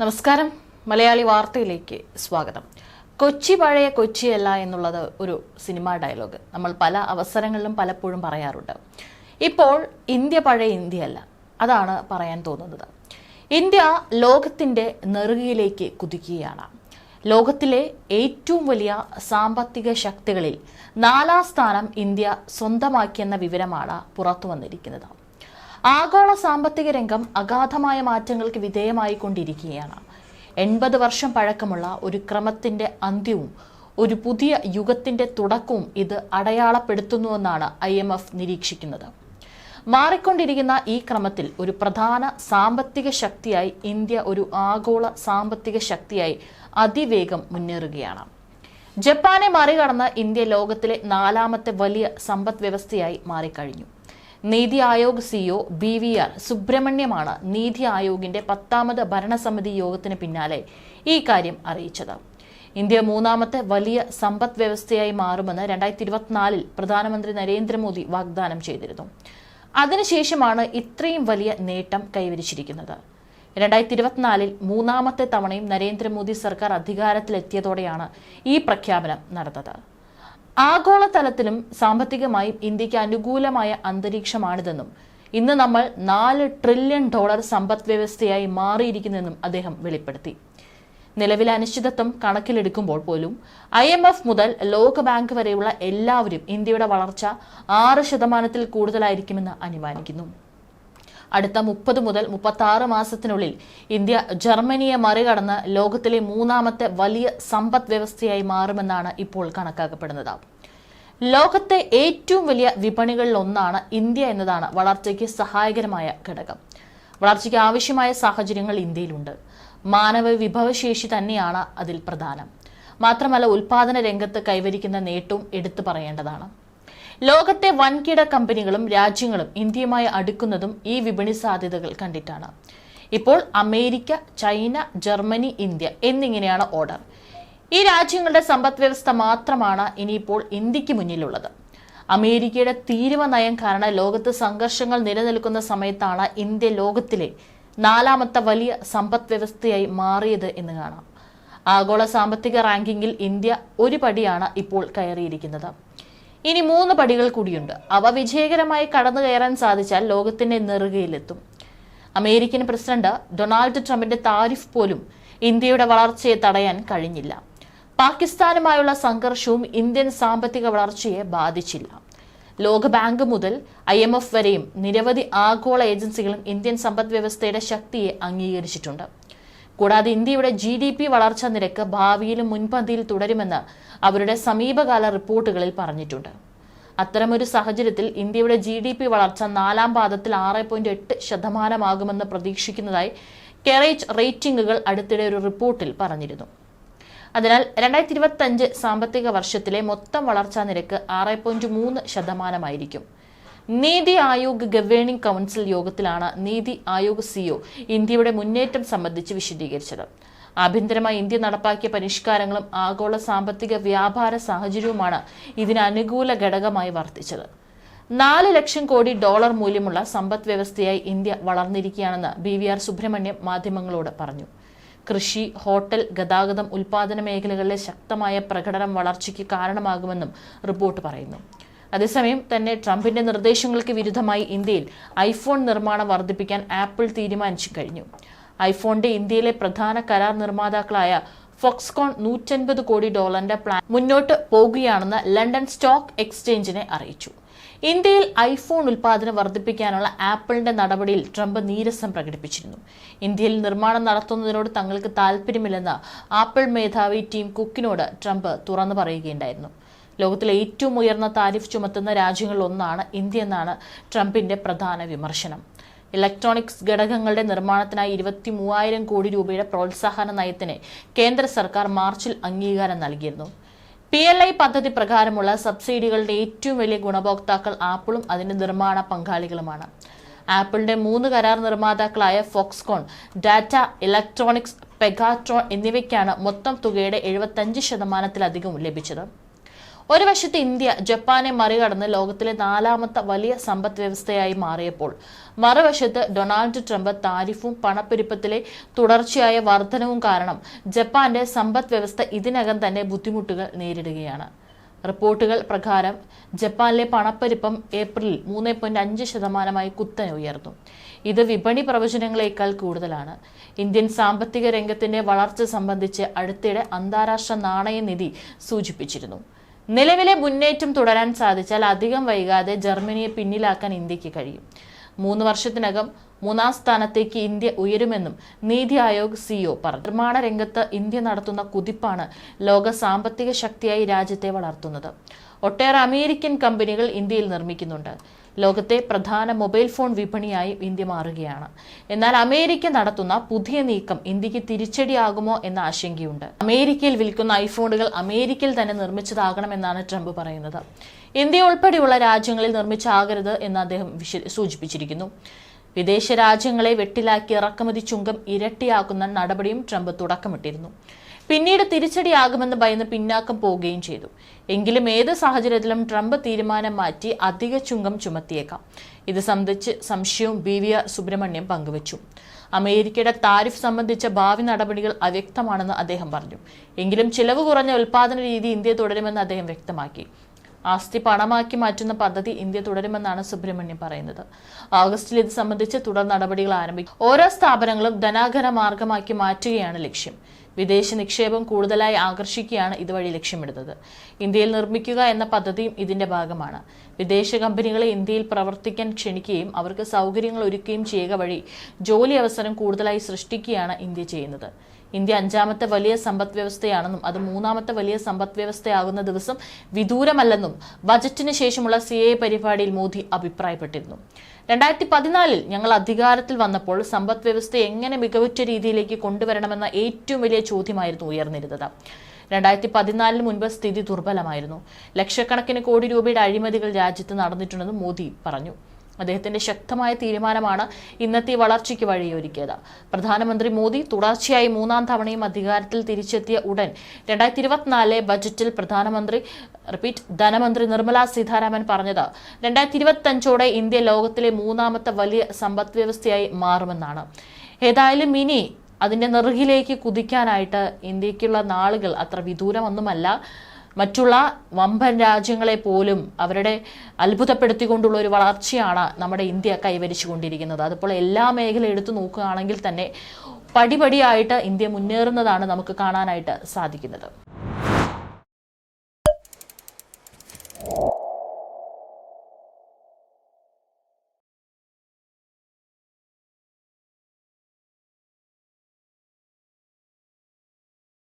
നമസ്കാരം. മലയാളി വാർത്തയിലേക്ക് സ്വാഗതം. കൊച്ചി പഴയ കൊച്ചിയല്ല എന്നുള്ളത് ഒരു സിനിമാ ഡയലോഗ്. നമ്മൾ പല അവസരങ്ങളിലും പലപ്പോഴും പറയാറുണ്ട്. ഇപ്പോൾ ഇന്ത്യ പഴയ ഇന്ത്യയല്ല. അതാണ് പറയാൻ തോന്നുന്നത്. ഇന്ത്യ ലോകത്തിന്റെ നെറുകയിലേക്ക് കുതിക്കുകയാണ്. ലോകത്തിലെ ഏറ്റവും വലിയ സാമ്പത്തിക ശക്തികളിൽ നാലാം സ്ഥാനം ഇന്ത്യ സ്വന്തമാക്കിയെന്ന വിവരമാണ് പുറത്തു വന്നിരിക്കുന്നത് ആഗോള സാമ്പത്തിക രംഗം അഗാധമായ മാറ്റങ്ങൾക്ക് വിധേയമായി കൊണ്ടിരിക്കുകയാണ് എൺപത് വർഷം പഴക്കമുള്ള ഒരു ക്രമത്തിന്റെ അന്ത്യവും ഒരു പുതിയ യുഗത്തിന്റെ തുടക്കവും ഇത് അടയാളപ്പെടുത്തുന്നുവെന്നാണ് ഐ എം എഫ് നിരീക്ഷിക്കുന്നത്. മാറിക്കൊണ്ടിരിക്കുന്ന ഈ ക്രമത്തിൽ ഒരു പ്രധാന സാമ്പത്തിക ശക്തിയായി ഇന്ത്യ ഒരു ആഗോള സാമ്പത്തിക ശക്തിയായി അതിവേഗം മുന്നേറുകയാണ്. ജപ്പാനെ മറികടന്ന് ഇന്ത്യ ലോകത്തിലെ നാലാമത്തെ വലിയ സമ്പദ് വ്യവസ്ഥയായി മാറിക്കഴിഞ്ഞു. NITI Aayog CEO B V R സുബ്രഹ്മണ്യമാണ് നീതി ആയോഗിന്റെ പത്താമത് ഭരണസമിതി യോഗത്തിന് പിന്നാലെ ഈ കാര്യം അറിയിച്ചത്. ഇന്ത്യ മൂന്നാമത്തെ വലിയ സമ്പദ് വ്യവസ്ഥയായി മാറുമെന്ന് രണ്ടായിരത്തി ഇരുപത്തിനാലിൽ പ്രധാനമന്ത്രി നരേന്ദ്രമോദി വാഗ്ദാനം ചെയ്തിരുന്നു. അതിനുശേഷമാണ് ഇത്രയും വലിയ നേട്ടം കൈവരിച്ചിരിക്കുന്നത്. രണ്ടായിരത്തി ഇരുപത്തിനാലിൽ മൂന്നാമത്തെ തവണയും നരേന്ദ്രമോദി സർക്കാർ അധികാരത്തിലെത്തിയതോടെയാണ് ഈ പ്രഖ്യാപനം നടന്നത്. ആഗോളതലത്തിലും സാമ്പത്തികമായും ഇന്ത്യയ്ക്ക് അനുകൂലമായ അന്തരീക്ഷമാണിതെന്നും ഇന്ന് നമ്മൾ നാല് ട്രില്യൺ ഡോളർ സമ്പദ് വ്യവസ്ഥയായി മാറിയിരിക്കുന്നെന്നും അദ്ദേഹം വെളിപ്പെടുത്തി. നിലവിലെ അനിശ്ചിതത്വം കണക്കിലെടുക്കുമ്പോൾ പോലും ഐ എം എഫ് മുതൽ ലോകബാങ്ക് വരെയുള്ള എല്ലാവരും ഇന്ത്യയുടെ വളർച്ച ആറ് ശതമാനത്തിൽ കൂടുതലായിരിക്കുമെന്ന് അനുമാനിക്കുന്നു. അടുത്ത മുപ്പത് മുതൽ മുപ്പത്തി മാസത്തിനുള്ളിൽ ഇന്ത്യ ജർമ്മനിയെ മറികടന്ന് ലോകത്തിലെ മൂന്നാമത്തെ വലിയ സമ്പദ് വ്യവസ്ഥയായി മാറുമെന്നാണ് ഇപ്പോൾ കണക്കാക്കപ്പെടുന്നത്. ലോകത്തെ ഏറ്റവും വലിയ വിപണികളിൽ ഒന്നാണ് ഇന്ത്യ എന്നതാണ് വളർച്ചയ്ക്ക് സഹായകരമായ ഘടകം. വളർച്ചയ്ക്ക് ആവശ്യമായ സാഹചര്യങ്ങൾ ഇന്ത്യയിലുണ്ട്. മാനവ വിഭവശേഷി തന്നെയാണ് അതിൽ പ്രധാനം. മാത്രമല്ല ഉൽപാദന രംഗത്ത് കൈവരിക്കുന്ന നേട്ടവും എടുത്തു പറയേണ്ടതാണ്. ലോകത്തെ വൻകിട കമ്പനികളും രാജ്യങ്ങളും ഇന്ത്യയുമായി അടുക്കുന്നതും ഈ വിപണി സാധ്യതകൾ കണ്ടിട്ടാണ്. ഇപ്പോൾ അമേരിക്ക ചൈന ജർമ്മനി ഇന്ത്യ എന്നിങ്ങനെയാണ് ഓർഡർ. ഈ രാജ്യങ്ങളുടെ സമ്പദ് വ്യവസ്ഥ മാത്രമാണ് ഇനിയിപ്പോൾ ഇന്ത്യയ്ക്ക് മുന്നിലുള്ളത്. അമേരിക്കയുടെ തീരുവ നയം കാരണം ലോകത്ത് സംഘർഷങ്ങൾ നിലനിൽക്കുന്ന സമയത്താണ് ഇന്ത്യ ലോകത്തിലെ നാലാമത്തെ വലിയ സമ്പദ് വ്യവസ്ഥയായി മാറിയത് എന്ന് കാണാം. ആഗോള സാമ്പത്തിക റാങ്കിങ്ങിൽ ഇന്ത്യ ഒരു പടിയാണ് ഇപ്പോൾ കയറിയിരിക്കുന്നത്. ഇനി മൂന്ന് പടികൾ കൂടിയുണ്ട്. അവ വിജയകരമായി കടന്നു കയറാൻ സാധിച്ചാൽ ലോകത്തിന്റെ നെറുകയിലെത്തും. അമേരിക്കൻ പ്രസിഡന്റ് ഡൊണാൾഡ് ട്രംപിന്റെ താരിഫ് പോലും ഇന്ത്യയുടെ വളർച്ചയെ തടയാൻ കഴിഞ്ഞില്ല. പാകിസ്ഥാനുമായുള്ള സംഘർഷവും ഇന്ത്യൻ സാമ്പത്തിക വളർച്ചയെ ബാധിച്ചില്ല. ലോകബാങ്ക് മുതൽ ഐ എം എഫ് വരെയും നിരവധി ആഗോള ഏജൻസികളും ഇന്ത്യൻ സമ്പദ് വ്യവസ്ഥയുടെ ശക്തിയെ അംഗീകരിച്ചിട്ടുണ്ട്. കൂടാതെ ഇന്ത്യയുടെ ജി ഡി പി വളർച്ചാ നിരക്ക് ഭാവിയിലും മുൻപന്തിയിൽ തുടരുമെന്ന് അവരുടെ സമീപകാല റിപ്പോർട്ടുകളിൽ പറഞ്ഞിട്ടുണ്ട്. അത്തരമൊരു സാഹചര്യത്തിൽ ഇന്ത്യയുടെ ജി ഡി പി വളർച്ച നാലാം പാദത്തിൽ ആറ് പോയിന്റ് എട്ട് ശതമാനമാകുമെന്ന് പ്രതീക്ഷിക്കുന്നതായി കെറേജ് റേറ്റിംഗുകൾ അടുത്തിടെ ഒരു റിപ്പോർട്ടിൽ പറഞ്ഞിരുന്നു. അതിനാൽ രണ്ടായിരത്തി ഇരുപത്തി അഞ്ച് സാമ്പത്തിക വർഷത്തിലെ മൊത്തം വളർച്ചാ നിരക്ക് ആറ് പോയിന്റ് മൂന്ന് ശതമാനമായിരിക്കും. നീതി ആയോഗ് ഗവേണിംഗ് കൗൺസിൽ യോഗത്തിലാണ് നീതി ആയോഗ് സിഒ ഇന്ത്യയുടെ മുന്നേറ്റം സംബന്ധിച്ച് വിശദീകരിച്ചത്. ആഭ്യന്തരമായി ഇന്ത്യ നടപ്പാക്കിയ പരിഷ്കാരങ്ങളും ആഗോള സാമ്പത്തിക വ്യാപാര സാഹചര്യവുമാണ് ഇതിന് അനുകൂല ഘടകമായി വർദ്ധിച്ചത് നാല് ലക്ഷം കോടി ഡോളർ മൂല്യമുള്ള സമ്പദ് വ്യവസ്ഥയായി ഇന്ത്യ വളർന്നിരിക്കുകയാണെന്ന് ബി വി ആർ സുബ്രഹ്മണ്യം മാധ്യമങ്ങളോട് പറഞ്ഞു. കൃഷി ഹോട്ടൽ ഗതാഗതം ഉൽപാദന മേഖലകളിലെ ശക്തമായ പ്രകടനം വളർച്ചയ്ക്ക് കാരണമാകുമെന്നും റിപ്പോർട്ട് പറയുന്നു. അതേസമയം തന്നെ ട്രംപിന്റെ നിർദ്ദേശങ്ങൾക്ക് വിരുദ്ധമായി ഇന്ത്യയിൽ ഐഫോൺ നിർമ്മാണം വർദ്ധിപ്പിക്കാൻ ആപ്പിൾ തീരുമാനിച്ചു കഴിഞ്ഞു. ഐഫോണിന്റെ ഇന്ത്യയിലെ പ്രധാന കരാർ നിർമ്മാതാക്കളായ ഫോക്സ്കോൺ നൂറ്റൻപത് കോടി ഡോളറിന്റെ പ്ലാൻ മുന്നോട്ട് പോകുകയാണെന്ന് ലണ്ടൻ സ്റ്റോക്ക് എക്സ്ചേഞ്ചിനെ അറിയിച്ചു. ഇന്ത്യയിൽ ഐഫോൺ ഉൽപാദനം വർദ്ധിപ്പിക്കാനുള്ള ആപ്പിളിന്റെ നടപടിയിൽ ട്രംപ് നീരസം പ്രകടിപ്പിച്ചിരുന്നു. ഇന്ത്യയിൽ നിർമ്മാണം നടത്തുന്നതിനോട് തങ്ങൾക്ക് താല്പര്യമില്ലെന്ന് ആപ്പിൾ മേധാവി ടീം കുക്കിനോട് ട്രംപ് തുറന്നു പറയുകയുണ്ടായിരുന്നു. ലോകത്തിലെ ഏറ്റവും ഉയർന്ന താരിഫ് ചുമത്തുന്ന രാജ്യങ്ങളിലൊന്നാണ് ഇന്ത്യ എന്നാണ് ട്രംപിന്റെ പ്രധാന വിമർശനം. ഇലക്ട്രോണിക്സ് ഘടകങ്ങളുടെ നിർമ്മാണത്തിനായി ഇരുപത്തി മൂവായിരം കോടി രൂപയുടെ പ്രോത്സാഹന നയത്തിന് കേന്ദ്ര സർക്കാർ മാർച്ചിൽ അംഗീകാരം നൽകിയിരുന്നു. പി എൽ ഐ പദ്ധതി പ്രകാരമുള്ള സബ്സിഡികളുടെ ഏറ്റവും വലിയ ഗുണഭോക്താക്കൾ ആപ്പിളും അതിന്റെ നിർമ്മാണ പങ്കാളികളുമാണ്. ആപ്പിളിന്റെ മൂന്ന് കരാർ നിർമ്മാതാക്കളായ ഫോക്സ്കോൺ ഡാറ്റ ഇലക്ട്രോണിക്സ് പെഗാട്രോൺ എന്നിവയ്ക്കാണ് മൊത്തം തുകയുടെ എഴുപത്തഞ്ച് ശതമാനത്തിലധികം ലഭിച്ചത്. ഒരു വശത്ത് ഇന്ത്യ ജപ്പാനെ മറികടന്ന് ലോകത്തിലെ നാലാമത്തെ വലിയ സമ്പദ് വ്യവസ്ഥയായി മാറിയപ്പോൾ മറുവശത്ത് ഡൊണാൾഡ് ട്രംപ് താരിഫും പണപ്പെരുപ്പത്തിലെ തുടർച്ചയായ വർധനവും കാരണം ജപ്പാന്റെ സമ്പദ് വ്യവസ്ഥ ഇതിനകം തന്നെ ബുദ്ധിമുട്ടുകൾ നേരിടുകയാണ്. റിപ്പോർട്ടുകൾ പ്രകാരം ജപ്പാനിലെ പണപ്പെരുപ്പം ഏപ്രിലിൽ മൂന്ന് പോയിന്റ് അഞ്ച് ശതമാനമായി കുത്തനെ ഉയർന്നു. ഇത് വിപണി പ്രവചനങ്ങളേക്കാൾ കൂടുതലാണ്. ഇന്ത്യൻ സാമ്പത്തിക രംഗത്തിന്റെ വളർച്ച സംബന്ധിച്ച് അടുത്തിടെ അന്താരാഷ്ട്ര നാണയനിധി സൂചിപ്പിച്ചിരുന്നു. നിലവിലെ മുന്നേറ്റം തുടരാൻ സാധിച്ചാൽ അധികം വൈകാതെ ജർമ്മനിയെ പിന്നിലാക്കാൻ ഇന്ത്യയ്ക്ക് കഴിയും. മൂന്ന് വർഷത്തിനകം മൂന്നാം സ്ഥാനത്തേക്ക് ഇന്ത്യ ഉയരുമെന്നും നീതി ആയോഗ് സിഇഒ പറഞ്ഞു. നിർമ്മാണ രംഗത്ത് ഇന്ത്യ നടത്തുന്ന കുതിപ്പാണ് ലോക സാമ്പത്തിക ശക്തിയായി രാജ്യത്തെ വളർത്തുന്നത്. ഒട്ടേറെ അമേരിക്കൻ കമ്പനികൾ ഇന്ത്യയിൽ നിർമ്മിക്കുന്നുണ്ട്. ലോകത്തെ പ്രധാന മൊബൈൽ ഫോൺ വിപണിയായി ഇന്ത്യ മാറുകയാണ്. എന്നാൽ അമേരിക്ക നടത്തുന്ന പുതിയ നീക്കം ഇന്ത്യയ്ക്ക് തിരിച്ചടിയാകുമോ എന്ന ആശങ്കയുണ്ട്. അമേരിക്കയിൽ വിൽക്കുന്ന ഐഫോണുകൾ അമേരിക്കയിൽ തന്നെ നിർമ്മിച്ചതാകണമെന്നാണ് ട്രംപ് പറയുന്നത്. ഇന്ത്യ ഉൾപ്പെടെയുള്ള രാജ്യങ്ങളിൽ നിർമ്മിച്ചാകരുത് എന്ന് അദ്ദേഹം സൂചിപ്പിച്ചിരിക്കുന്നു. വിദേശ രാജ്യങ്ങളെ വെട്ടിലാക്കി ഇറക്കുമതി ചുങ്കം ഇരട്ടിയാക്കുന്ന നടപടിയും ട്രംപ് തുടക്കമിട്ടിരുന്നു. പിന്നീട് തിരിച്ചടിയാകുമെന്ന് ഭയന്ന് പിന്നാക്കം പോവുകയും ചെയ്തു. എങ്കിലും ഏത് സാഹചര്യത്തിലും ട്രംപ് തീരുമാനം മാറ്റി അധിക ചുങ്കം ചുമത്തിയേക്കാം. ഇത് സംബന്ധിച്ച് സംശയവും ബി വി ആർ സുബ്രഹ്മണ്യം പങ്കുവച്ചു. അമേരിക്കയുടെ താരിഫ് സംബന്ധിച്ച ഭാവി നടപടികൾ അവ്യക്തമാണെന്ന് അദ്ദേഹം പറഞ്ഞു. എങ്കിലും ചിലവ് കുറഞ്ഞ ഉൽപാദന രീതി ഇന്ത്യ തുടരുമെന്ന് അദ്ദേഹം വ്യക്തമാക്കി. ആസ്തി പണമാക്കി മാറ്റുന്ന പദ്ധതി ഇന്ത്യ തുടരുമെന്നാണ് സുബ്രഹ്മണ്യം പറയുന്നത്. ഓഗസ്റ്റിൽ ഇത് സംബന്ധിച്ച് തുടർ നടപടികൾ ആരംഭിക്കും. ഓരോ സ്ഥാപനങ്ങളും ധനാഘന മാർഗമാക്കി മാറ്റുകയാണ് ലക്ഷ്യം. വിദേശ നിക്ഷേപം കൂടുതലായി ആകർഷിക്കുകയാണ് ഇതുവഴി ലക്ഷ്യമിടുന്നത്. ഇന്ത്യയിൽ നിർമ്മിക്കുക എന്ന പദ്ധതിയും ഇതിന്റെ ഭാഗമാണ്. വിദേശ കമ്പനികളെ ഇന്ത്യയിൽ പ്രവർത്തിക്കാൻ ക്ഷണിക്കുകയും അവർക്ക് സൗകര്യങ്ങൾ ഒരുക്കുകയും ചെയ്യുക വഴി ജോലി അവസരം കൂടുതലായി സൃഷ്ടിക്കുകയാണ് ഇന്ത്യ ചെയ്യുന്നത്. ഇന്ത്യ അഞ്ചാമത്തെ വലിയ സമ്പദ് വ്യവസ്ഥയാണെന്നും അത് മൂന്നാമത്തെ വലിയ സമ്പദ് വ്യവസ്ഥയാകുന്ന ദിവസം വിദൂരമല്ലെന്നും ബജറ്റിന് ശേഷമുള്ള സി എ പരിപാടിയിൽ മോദി അഭിപ്രായപ്പെട്ടിരുന്നു. രണ്ടായിരത്തി പതിനാലിൽ ഞങ്ങൾ അധികാരത്തിൽ വന്നപ്പോൾ സമ്പദ് വ്യവസ്ഥ എങ്ങനെ മികവുറ്റ രീതിയിലേക്ക് കൊണ്ടുവരണമെന്ന ഏറ്റവും വലിയ ചോദ്യമായിരുന്നു ഉയർന്നിരുന്നത്. രണ്ടായിരത്തി പതിനാലിന് മുൻപ് സ്ഥിതി ദുർബലമായിരുന്നു. ലക്ഷക്കണക്കിന് കോടി രൂപയുടെ അഴിമതികൾ രാജ്യത്ത് നടന്നിട്ടുണ്ടെന്ന് മോദി പറഞ്ഞു. അദ്ദേഹത്തിന്റെ ശക്തമായ തീരുമാനമാണ് ഇന്നത്തെ വളർച്ചയ്ക്ക് വഴിയൊരുക്കിയത്. പ്രധാനമന്ത്രി മോദി തുടർച്ചയായി മൂന്നാം തവണയും അധികാരത്തിൽ തിരിച്ചെത്തിയ ഉടൻ രണ്ടായിരത്തി ഇരുപത്തിനാലിലെ ബജറ്റിൽ പ്രധാനമന്ത്രി റിപ്പീറ്റ് ധനമന്ത്രി നിർമ്മല സീതാരാമൻ പറഞ്ഞത് രണ്ടായിരത്തി ഇരുപത്തഞ്ചോടെ ഇന്ത്യ ലോകത്തിലെ മൂന്നാമത്തെ വലിയ സമ്പദ് വ്യവസ്ഥയായി മാറുമെന്നാണ്. ഏതായാലും ഇനി അതിന്റെ നെറുകിലേക്ക് കുതിക്കാനായിട്ട് ഇന്ത്യക്കുള്ള നാളുകൾ അത്ര വിദൂരമൊന്നുമല്ല. മറ്റുള്ള വമ്പൻ രാജ്യങ്ങളെ പോലും അവരുടെ അത്ഭുതപ്പെടുത്തിക്കൊണ്ടുള്ള ഒരു വളർച്ചയാണ് നമ്മുടെ ഇന്ത്യ കൈവരിച്ചുകൊണ്ടിരിക്കുന്നത്. അതുപോലെ എല്ലാ മേഖല എടുത്തു നോക്കുകയാണെങ്കിൽ തന്നെ പടിപടിയായിട്ട് ഇന്ത്യ മുന്നേറുന്നതാണ് നമുക്ക് കാണാനായിട്ട് സാധിക്കുന്നത്.